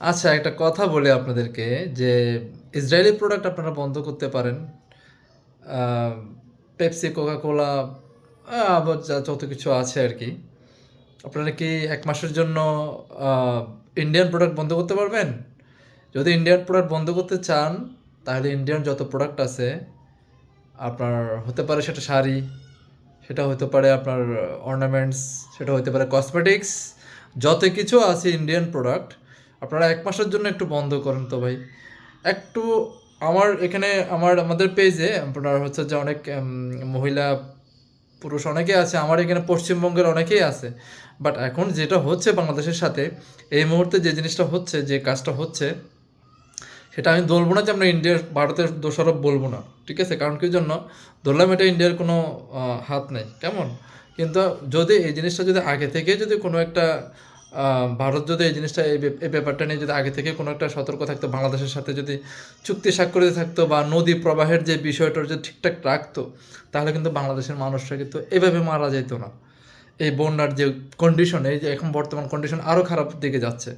আচ্ছা একটা কথা বলি আপনাদেরকে যে ইসরায়েলি প্রোডাক্ট আপনারা বন্ধ করতে পারেন। পেপসি কোকা কোলা আবার যত কিছু আছে আর কি। আপনারা কি এক মাসের জন্য ইন্ডিয়ান প্রোডাক্ট বন্ধ করতে পারবেন? যদি ইন্ডিয়ান প্রোডাক্ট বন্ধ করতে চান, তাহলে ইন্ডিয়ান যত প্রোডাক্ট আছে, আপনার হতে পারে সেটা শাড়ি, সেটা হতে পারে আপনার অর্নামেন্টস সেটা হতে পারে কসমেটিক্স যত কিছু আছে ইন্ডিয়ান প্রোডাক্ট আপনারা এক মাসের জন্য একটু বন্ধ করেন তো ভাই। একটু আমার এখানে, আমার, আমাদের পেজে আপনার হচ্ছে যে অনেক মহিলা পুরুষ অনেকেই আছে, আমার এখানে পশ্চিমবঙ্গের অনেকেই আছে। বাট এখন যেটা হচ্ছে বাংলাদেশের সাথে, এই মুহূর্তে যে জিনিসটা হচ্ছে, যে কাজটা হচ্ছে, সেটা আমি বলব না যে আমরা ইন্ডিয়ার ভারতের দোষারোপ বলব না, ঠিক আছে? কারণ কি জন্য? ধরলাম এটা ইন্ডিয়ার কোনো হাত নেই, কেমন? কিন্তু যদি এই জিনিসটা যদি আগে থেকে যদি কোনো একটা ভারত যদি এই জিনিসটা, এই ব্যাপারটা নিয়ে যদি আগে থেকে কোনো একটা সতর্ক থাকতো, বাংলাদেশের সাথে যদি চুক্তি স্বাক্ষরিত থাকতো বা নদী প্রবাহের যে বিষয়টা যদি ঠিকঠাক রাখতো, তাহলে কিন্তু বাংলাদেশের মানুষরা কিন্তু এভাবে মারা যেত না। এই বন্যার যে কন্ডিশন এই যে এখন বর্তমান কন্ডিশন আরও খারাপ দিকে যাচ্ছে।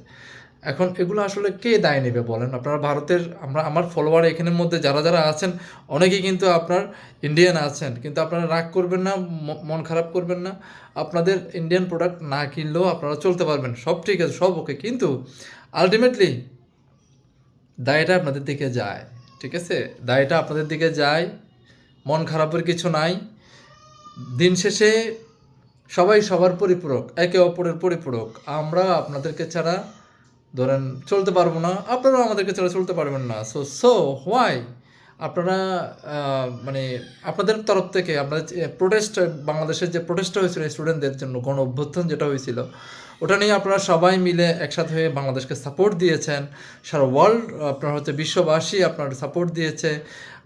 এখন এগুলো আসলে কে দায় নেবে বলেন? আপনারা ভারতের, আমরা, আমার ফলোয়ার এখানের মধ্যে যারা যারা আছেন অনেকেই কিন্তু আপনার ইন্ডিয়ান আছেন, কিন্তু আপনারা রাগ করবেন না মন খারাপ করবেন না। আপনাদের ইন্ডিয়ান প্রোডাক্ট না কিনলেও আপনারা চলতে পারবেন, সব ঠিক আছে, সব ওকে কিন্তু আলটিমেটলি দায়টা আপনাদের দিকে যায়, ঠিক আছে? দায়টা আপনাদের দিকে যায়, মন খারাপের কিছু নাই। দিন শেষে সবাই সবার পরিপূরক, একে অপরের পরিপূরক। আমরা আপনাদেরকে ছাড়া ধরেন চলতে পারব না, আপনারাও আমাদেরকে ছাড়া চলতে পারবেন না। সো সো হোয়াই আপনারা মানে আপনাদের তরফ থেকে আপনাদের প্রোটেস্ট বাংলাদেশের যে প্রোটেস্টটা হয়েছিল স্টুডেন্টদের জন্য, গণ অভ্যুত্থান যেটা হয়েছিল, ওটা নিয়ে আপনারা সবাই মিলে একসাথে হয়ে বাংলাদেশকে সাপোর্ট দিয়েছেন। সারা ওয়ার্ল্ড আপনার হচ্ছে বিশ্ববাসী আপনার সাপোর্ট দিয়েছে।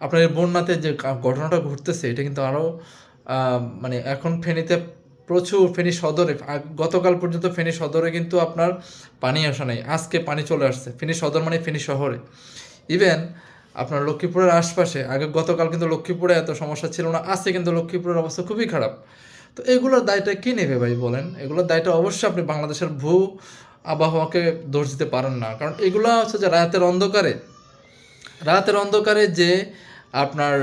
আপনার বন্যাতে যে ঘটনাটা ঘটতেছে, এটা কিন্তু আরও মানে এখন ফেনীতে প্রচুর ফেনী সদরে গতকাল পর্যন্ত ফেনী সদরে কিন্তু আপনার পানি আসা নাই। আজকে পানি চলে আসছে। ফেনী সদর মানে ফেনী শহরে। ইভেন আপনার লক্ষ্মীপুরের আশপাশে, আগে গতকাল কিন্তু লক্ষ্মীপুরে এত সমস্যা ছিল না, আজকে কিন্তু লক্ষ্মীপুরের অবস্থা খুবই খারাপ। তো এগুলোর দায়টা কী নেবে ভাই বলেন? এগুলোর দায়টা অবশ্যই আপনি বাংলাদেশের ভূ আবহাওয়াকে দোষ দিতে পারেন না। কারণ এগুলো হচ্ছে যে রাতের অন্ধকারে রাতের অন্ধকারে যে আপনার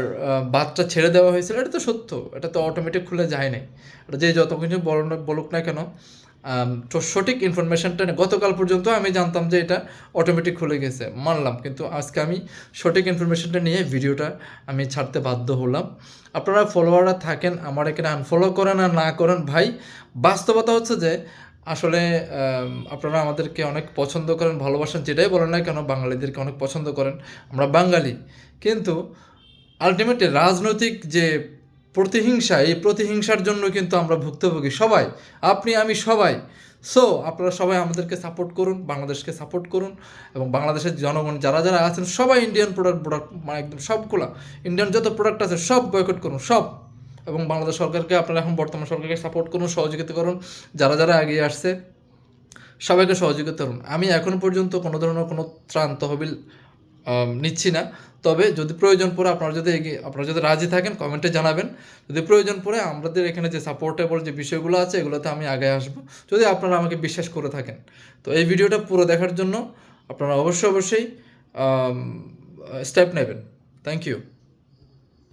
বাচ্চা ছেড়ে দেওয়া হয়েছিল, এটা তো সত্য, এটা তো অটোমেটিক খুলে যায় নাই। যে যত কিছু বলুক না কেন সঠিক ইনফরমেশনটা গতকাল পর্যন্ত আমি জানতাম যে এটা অটোমেটিক খুলে গেছে, মানলাম। কিন্তু আজকে আমি সঠিক ইনফরমেশনটা নিয়ে ভিডিওটা আমি ছাড়তে বাধ্য হলাম। আপনারা ফলোয়াররা থাকেন, আমার এখানে আনফলো করেন আর না করেন, ভাই, বাস্তবতা হচ্ছে যে আসলে আপনারা আমাদেরকে অনেক পছন্দ করেন, ভালোবাসেন, যেটাই বলেন না কেন, বাঙালিদেরকে অনেক পছন্দ করেন, আমরা বাঙালি। কিন্তু আলটিমেটলি রাজনৈতিক যে প্রতিহিংসা, এই প্রতিহিংসার জন্য কিন্তু আমরা ভুক্তভোগী সবাই। আপনি, আমি সবাই। সো আপনারা সবাই আমাদেরকে সাপোর্ট করুন, বাংলাদেশকে সাপোর্ট করুন এবং বাংলাদেশের জনগণ যারা যারা আছেন, সবাই ইন্ডিয়ান প্রোডাক্ট প্রোডাক্ট মানে একদম সবগুলা ইন্ডিয়ান যত প্রোডাক্ট আছে সব বয়কট করুন, সব। এবং বাংলাদেশ সরকারকে, আপনারা এখন বর্তমান সরকারকে সাপোর্ট করুন, সহযোগিতা করুন, যারা যারা এগিয়ে আসছে, সবাইকে সহযোগিতা করুন। আমি এখন পর্যন্ত কোনো ধরনের কোনো ত্রাণ, তহবিল নিচ্ছি না। তবে যদি প্রয়োজন পড়ে আপনারা যদি আপনারা যদি রাজি থাকেন কমেন্টে জানাবেন। যদি প্রয়োজন পড়ে আমাদের এখানে যে সাপোর্টেবল যে বিষয়গুলো আছে, এগুলোতে আমি আগে আসব। যদি আপনারা আমাকে বিশ্বাস করে থাকেন। তো এই ভিডিওটা পুরো দেখার জন্য আপনারা অবশ্যই অবশ্যই স্টেপ নেবেন। Thank you